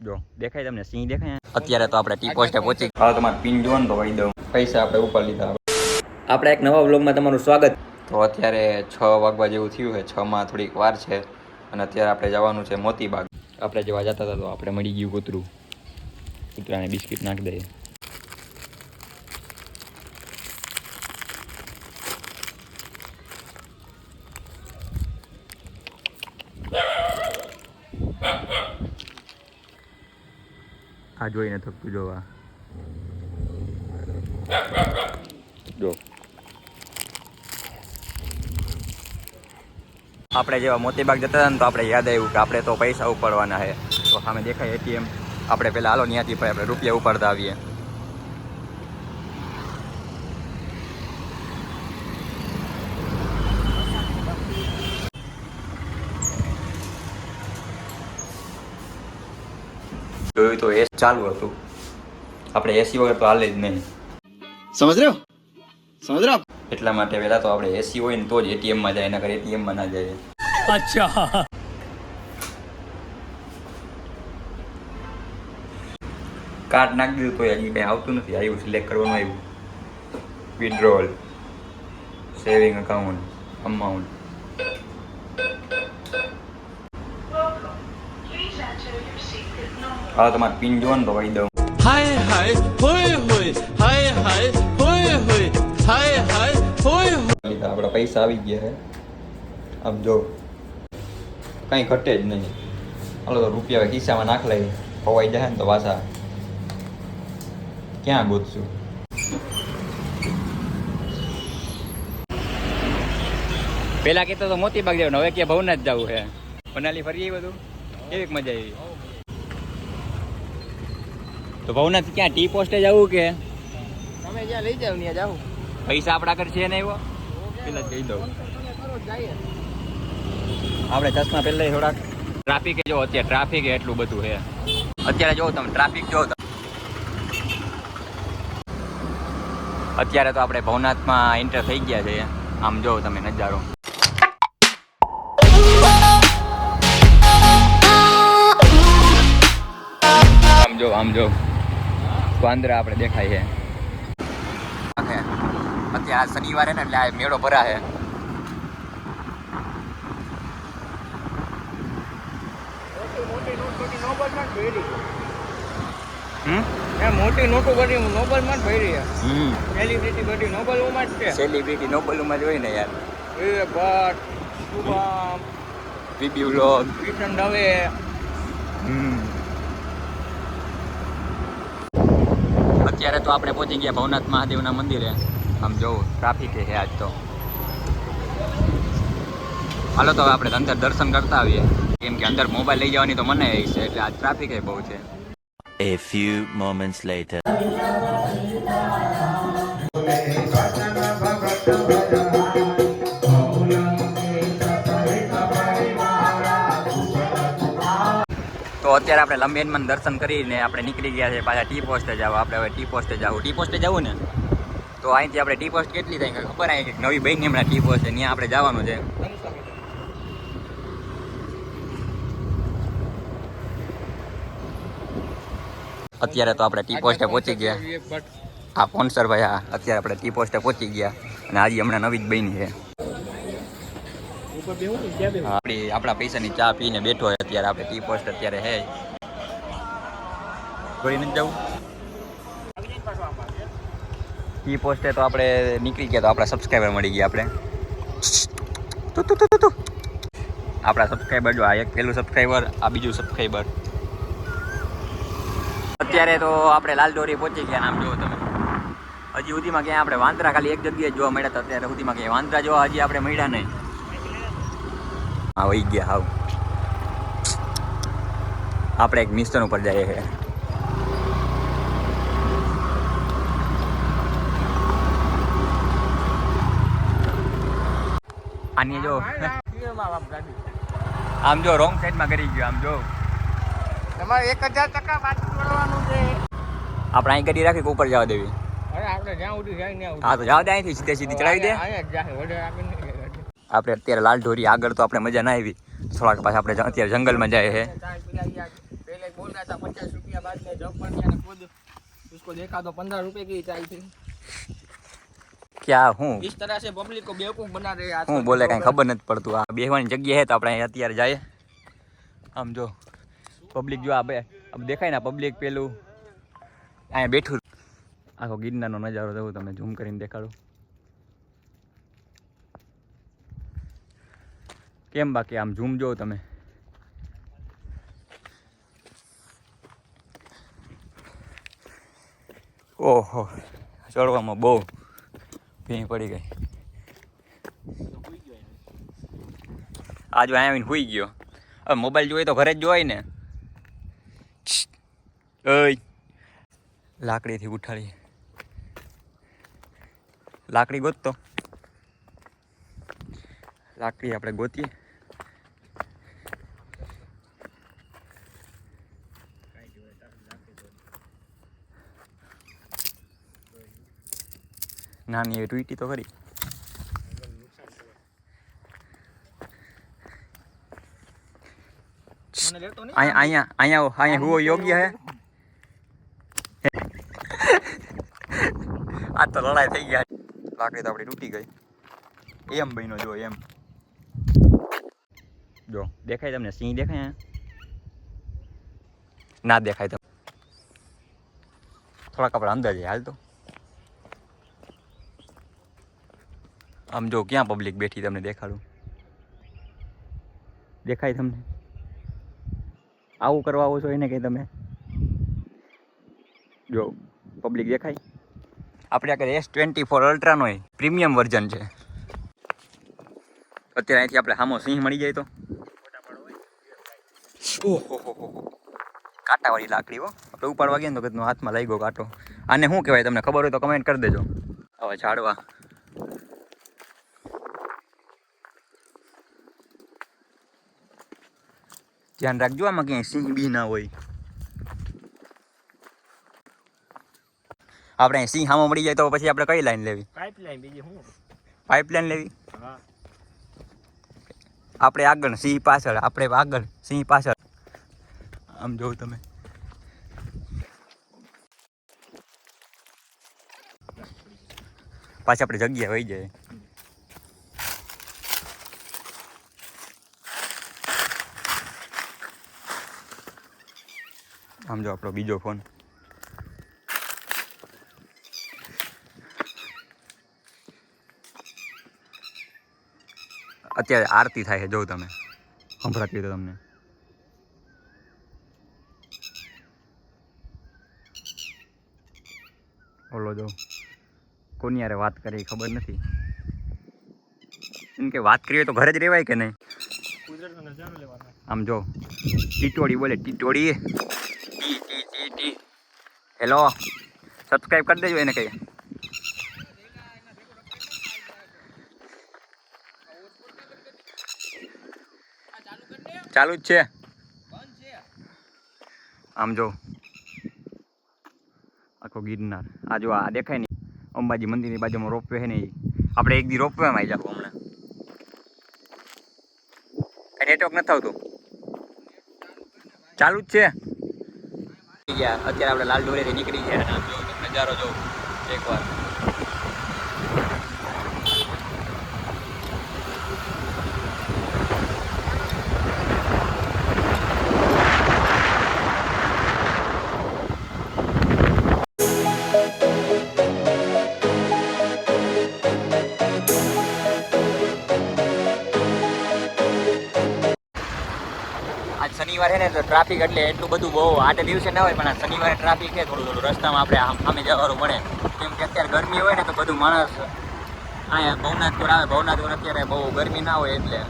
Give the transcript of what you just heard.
જો દેખાય તમને? સિંહ દેખાય અત્યારે તો આપણે ટી પોસ્ટે પહોંચી હવે તમારે પિન જોવો ને તો કહી દઉં પૈસા આપણે ઉપર લીધા આપણે એક નવા વ્લોગમાં તમારું સ્વાગત. તો અત્યારે છ વાગવા જેવું થયું છે. છ માં થોડીક વાર છે અને અત્યારે આપણે જવાનું છે મોતીબાગ. આપણે જેવા જતા હતા તો આપણે મળી ગયું કૂતરું. કૂતરાને બિસ્કિટ નાખી દઈએ આ જોઈને થકતું જોવા. જો. આપણે જેવા મોતીબાગ જતા હતા ને તો આપણે યાદ આવ્યું કે આપણે તો પૈસા ઉપાડવાના છે. તો સામે દેખાય એટીએમ. આપણે પહેલાં હાલો ત્યાંથી આપણે રૂપિયા ઉપાડતા આવીએ. જોયું તો એ ચાલુ હતું. આપણે એસી વગર તો હાલે જ નહીં. સમજ રહ્યો? સમજ રહ્યો? એટલા માટે પહેલાં તો આપણે એસી હોય ને તો જ એટીએમમાં જાય એના કરે એટીએમમાં ના જાય. અચ્છા. કાર્ડ નાખી દીધું તો હજી કંઈ આવતું નથી. આવ્યું સિલેક્ટ કરવાનું આવ્યું. Withdrawal saving account amount hello તમારે પિન જોવો ને દઉં. હાય હાય હોય હોય હાય હાય હોય હોય હાય હાય હોય હોય. આપણા પૈસા આવી ગયા છે આમ જો કંઈ ઘટે જ નહીં. હાલો તો રૂપિયા ખિસ્સામાં નાખ લઈ ખોવાઈ જાય ને તો પાછા. ક્યાં ગોતશું? પેલા કહેતો તો મોતીબાગ જવું હવે કે ભવનાથ જવું છે મનાલી ફરી બધું? કેવી મજા આવી તો ભવનાથ ક્યાં ટી પોસ્ટે જવું કે? તમે જ્યાં લઈ જાવ ત્યાં જાવ પૈસા આપણા ઘર છે ને એવો પેલા કહી દઉં. આપણે ચશ્મા પહેલા થોડાક. ટ્રાફિક જો અત્યારે ટ્રાફિક એટલું બધું છે. અત્યારે જો તમે ટ્રાફિક જો તમે અત્યારે તો આપણે ભવનાથમાં એન્ટર થઈ ગયા છે. આમ જો તમે નજારો. આમ જો આમ જો. વાંદરા આપણે દેખાય છે. અત્યારે આ શનિવારે ને એટલે આ મેળો ભરા છે હમ મોટી નોટો બધી નોબલમાં ભરી સેલિબ્રિટી બધી નોબલમાં જ છે. સેલિબ્રિટી નોબલોમાં જ હોય ને યાર. એ Bhatt Shubham BB vlog. Kishan Dave. Hmm. અત્યારે તો આપણે પહોંચી ગયા ભવનાથ મહાદેવના મંદિરે. આમ જોવું ટ્રાફિક છે આજ તો. હાલો તો હવે આપણે અંદર દર્શન કરતા આવીએ. કેમ કે અંદર મોબાઈલ લઈ જવાની તો મને છે એટલે આજ ટ્રાફિક એ બહુ છે. A few moments later. તો અત્યારે આપણે લંબેનમાં દર્શન કરીને આપણે નીકળી ગયા છે પાછા ટી પોસ્ટે જાવ આપણે હવે ટી પોસ્ટે જવું ટી પોસ્ટે જવું ને? તો અહીંથી આપણે ટી પોસ્ટ કેટલી થાય ખબર આવી કે નવી બહેન હમણાં ટી પોસ્ટ. છે ત્યાં આપણે જવાનું છે. અત્યારે તો આપણે ટી પોસ્ટે પહોંચી ગયા. હા આ ભાઈ, હા. અત્યારે આપણે ટી પોસ્ટે પહોંચી ગયા. અને આજે હમણાં નવી જ બની છે. આપણી આપણા પૈસાની ચા પીને બેઠો અત્યારે આપણે ટી પોસ્ટ અત્યારે હે. જવું? ટી પોસ્ટે તો આપણે નીકળી ગયા, તો આપણા સબસ્ક્રાઈબર મળી ગયા આપણે. આપણા સબસ્ક્રાઈબર જો આ એક પહેલું સબસ્ક્રાઈબર આ બીજું સબસ્ક્રાઈબર અત્યારે તો આપણે લાલડોરી પહોંચી ગયા, નામ જુઓ તમે. હજી સુધીમાં ક્યાંય આપણે વાંદરા ખાલી એક જગ્યાએ જોવા મળ્યા હતા, અત્યારે સુધીમાં ક્યાંય વાંદરા જોવા હજી આપણે મળ્યા નહીં. હા, વહી ગયા, હાવ. આપણે એક મિસ્ટન ઉપર જઈએ છીએ. આની જો આમ જો રોંગ સાઈડમાં કરી ગયો આમ જો. તમારે એક હજાર ટકા પાછું વળવાનું છે. આપણે અહીં ગાડી રાખી કે ઉપર જવા દેવી? હા તો જવા દે અહીંથી સીધે સીધી ચડાવી દે. આપણે અત્યારે લાલ ઢોરી આગળ તો આપણે મજા ના આવી. થોડાક પાછા આપણે જ- અત્યારે જંગલમાં જાય છે ચાય પીલાઈ ગયા. પહેલે बोल रहा था पचास रुपया बाद में जब पड़ गया ना खुद उसको देखा तो पंद्रह रुपए की चाय थी ક્યાં હું इस तरह से पब्लिक को बेवकूफ बना रहे हैं હું બોલે કાંઈ ખબર નથી પડતું આ બેહવાની જગ્યા છે તો આપણે અહીં અત્યારે જાય આમ જો પબ્લિક જો આ બે આમ દેખાય ને પબ્લિક પેલું અહીંયા બેઠું આખો ગિરનારનો નજારો જવું તમે ઝૂમ કરીને દેખાડું કેમ બાકી આમ ઝૂમ જો તમે? ઓહો, ચડવામાં બહુ ભીં પડી ગઈ. આજ અહીંયા આવીને હુઈ ગયો. હવે મોબાઈલ જોઈએ તો ઘરે જ જોવાય ને. લાકડીથી ઉઠાડી લાકડી ગોતતો. લાકડી આપણે ગોતીએ. નાની એવી ટૂટી તો नहीं અહીંયા અહીંયા અહીંયા હુવો યોગ્ય હે આ તો લડાઈ થઈ ગયા। લાકડી તો આપણી તૂટી ગઈ। એમ બન્યો, જો, એમ। જો, દેખાય તમને? સિંહ દેખાય ના દેખાય તમને? થોડાક આપણે અંદર જઈએ હાલ તો. આમ જો ક્યાં પબ્લિક બેઠી તમને દેખાડું? દેખાય તમને? આવું કરવા આવો છો એને કંઈ તમે? જો પબ્લિક દેખાય. આપણે આગળ એસ ટ્વેન્ટી ફોર અલ્ટ્રાનો પ્રીમિયમ વર્ઝન છે. અત્યારે અહીંથી આપણે હામો સિંહ મળી જાય તો. કાંટાવાળી લાકડી હો. આપણે ઉપાડવા ગયા ને તો હાથમાં લઈ ગયો કાંટો. આને શું કહેવાય તમને ખબર હોય તો કમેન્ટ કરી દેજો. હવે ઝાડવા. ધ્યાન રાખજો આમાં ક્યાંય સિંહ બી ના હોય. આપણે સિંહ હામાં મળી જાય તો પછી આપણે કઈ લાઈન લેવી? પાઇપલાઈન બીજી શું? પાઇપલાઈન લેવી? આપણે આગળ સિંહ પાછળ આપણે આગળ સિંહ પાછળ. આમ જોઉં તમે. પાછી આપણે જગ્યા હોય જાય. આમ જો આપણો બીજો ફોન અત્યારે આરતી થાય છે જોઉં તમે સંભળાતી તો તમને ઓલો જો કોની યારે વાત કરી ખબર નથી એમ કે વાત કરીએ તો ઘરે જ રહેવાય કે નહીં આમ જો ટીટોળી બોલે ટીટોળી હેલો સબસ્ક્રાઇબ કરી દેજો એને કહીએ ચાલુ જ છે આમ જો આખો ગિરનાર આ જો આ દેખાય ને અંબાજી મંદિરની બાજુમાં રોપવે છે ને ઈ. આપણે એક દી રોપવેમાં આવી જાવ હમણાં નેટવર્ક નથી આવતું ચાલુ જ છે ગયા. અત્યારે આપણે લાલ ડોરેથી નીકળી ગયા. અને નજારો જો એકવાર. આજ શનિવાર છે ને તો ટ્રાફિક એટલે એટલું બધું બહુ આટે દિવસે ના હોય, પણ આ શનિવારે ટ્રાફિક છે, થોડું થોડું રસ્તામાં આપણે સામે જવાનું પડે. કેમ કે અત્યારે ગરમી હોય ને તો બધું માણસ અહીંયા ભવનાથપુર આવે, ભવનાથપુર અત્યારે બહુ ગરમી ના હોય એટલે